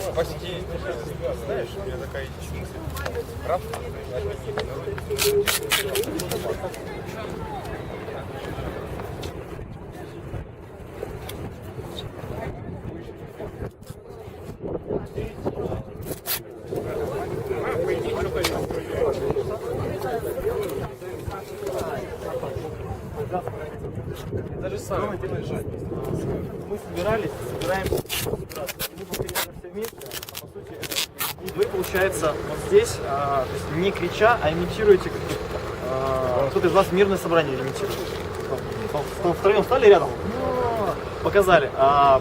Спасти. Знаешь, у меня такая мысль. Прав? Даже самое. Мы собирались, собираемся вместе, а по сути это- вы, получается, вот здесь, а, то есть не крича, а имитируете а, кто-то из вас мирное собрание имитирует. Втроем стали рядом, ну, показали. А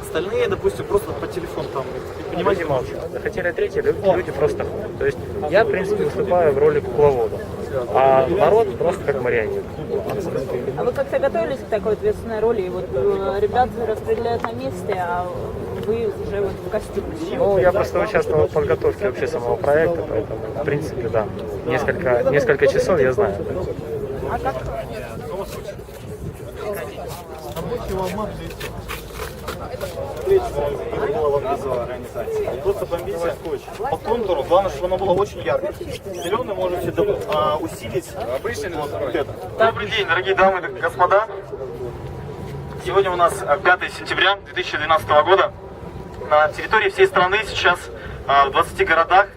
остальные, допустим, просто по телефону там, Понимаете, понимаете, молчат. Захотели третьи, люди, люди просто ходят. То есть я, в принципе, выступаю в роли кукловода, а народ просто как марионетка. А вы как-то готовились к такой ответственной роли? И вот э, ребят распределяют на месте, а вы уже вот в костюме. Ну, я просто участвовал в подготовке вообще самого проекта, поэтому, в принципе, да, несколько, несколько часов я знаю. А как Просто бомбите по контуру, главное, чтобы оно было очень яркое. Зеленый можете а, усилить вот, вот это. Добрый день, дорогие дамы и господа. Сегодня у нас а, 5 сентября 2012 года. На территории всей страны сейчас а, в 20 городах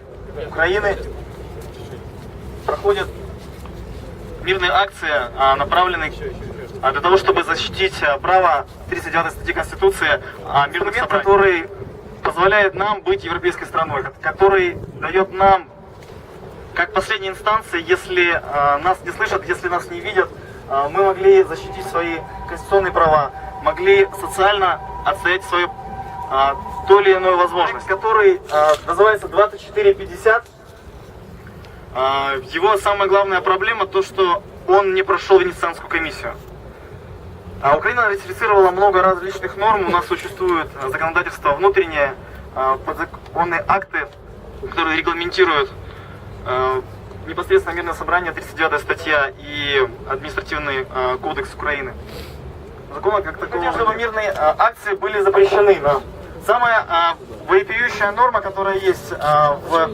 Украины проходят мирные акции, а, направленные а, для того, чтобы защитить право 39 статьи Конституции, мирный момент, который позволяет нам быть европейской страной, ко- который дает нам, как последняя инстанция, если нас не слышат, если нас не видят, мы могли защитить свои конституционные права, могли социально отстоять свою а, ту или иную возможность, который а, называется 2450. А, Его самая главная проблема то, что он не прошел Венецианскую комиссию. А Украина ратифицировала много различных норм. У нас существует а, законодательство внутреннее, а, подзаконные акты, которые регламентируют а, непосредственно мирное собрание, 39 статья и административный а, кодекс Украины. Закона как такового. Хотим, чтобы мирные а, акции были запрещены нам. Самая а, вопиющая норма, которая есть а, в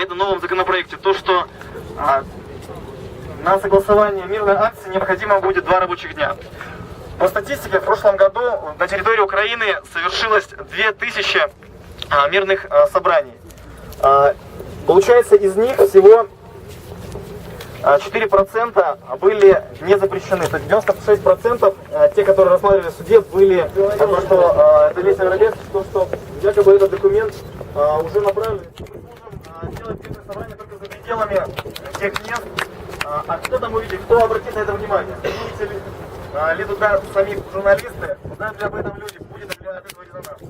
этом новом законопроекте, то, что а, на согласование мирной акции необходимо будет два рабочих дня. По статистике, в прошлом году на территории Украины совершилось 2000 а, мирных а, собраний. А, Получается, из них всего 4% были не запрещены. То есть 96% а, те, которые рассматривали в суде, были а, то, что а, это весь Евролес, то, что якобы этот документ а, уже направлен. Мы сможем а, делать мирное собрание только за пределами тех мест, а, а кто там увидит, кто обратит на это внимание? Видите ли, а, туда сами журналисты, узнают ли об этом люди, будет ли от этого резонанс.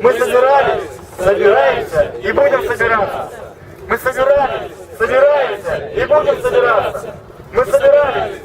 Мы собирались, собираемся и будем собираться. Мы собирались, собираемся и будем собираться. Мы собирались,